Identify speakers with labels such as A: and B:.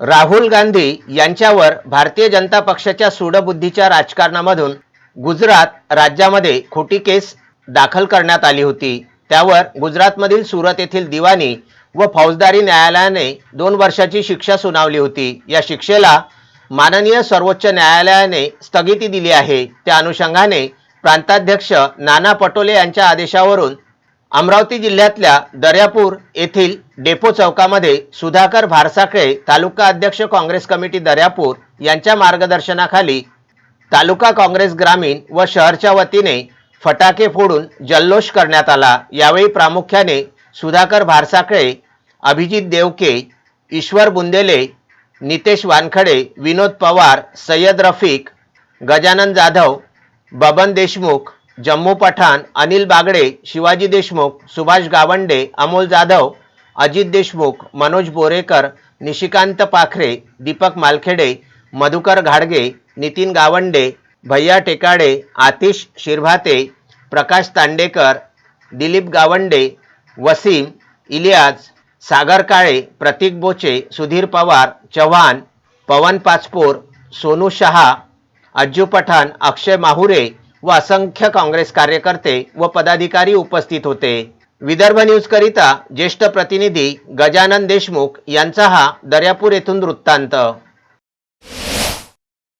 A: राहुल गांधी यांच्यावर भारतीय जनता पक्षाच्या सूडबुद्धीच्या राजकारणामधून गुजरात राज्यामध्ये खोटी केस दाखल करण्यात आली होती. त्यावर गुजरातमधील सुरत येथील दिवाणी व फौजदारी न्यायालयाने दोन वर्षाची शिक्षा सुनावली होती. या शिक्षेला माननीय सर्वोच्च न्यायालयाने स्थगिती दिली आहे. त्या अनुषंगाने प्रांताध्यक्ष नाना पटोले यांच्या आदेशावरून अमरावती जिल्ह्यातल्या दर्यापूर येथील डेपो चौकामध्ये सुधाकर भारसाकळे तालुका अध्यक्ष काँग्रेस कमिटी दर्यापूर यांच्या मार्गदर्शनाखाली तालुका काँग्रेस ग्रामीण व शहरच्या वतीने फटाके फोडून जल्लोष करण्यात आला. यावेळी प्रामुख्याने सुधाकर भारसाकळे अभिजित देवके ईश्वर बुंदेले नितेश वानखडे विनोद पवार सय्यद रफिक गजानन जाधव बबन देशमुख जम्मू पठाण अनिल बागडे शिवाजी देशमुख सुभाष गावंडे अमोल जाधव अजित देशमुख मनोज बोरेकर निशिकांत पाखरे दीपक मालखेडे मधुकर घाडगे नितीन गावंडे भैया टेकाडे आतिश शिरभाते प्रकाश तांडेकर दिलीप गावंडे वसीम इलियाज सागर काळे प्रतीक बोचे सुधीर पवार चव्हाण पवन पाचपोर सोनू शहा अज्जू पठाण अक्षय माहुरे व असंख्य काँग्रेस कार्यकर्ते व पदाधिकारी उपस्थित होते. विदर्भ न्यूज करिता ज्येष्ठ प्रतिनिधी गजानन देशमुख यांचा हा दर्यापूर येथून वृत्तांत.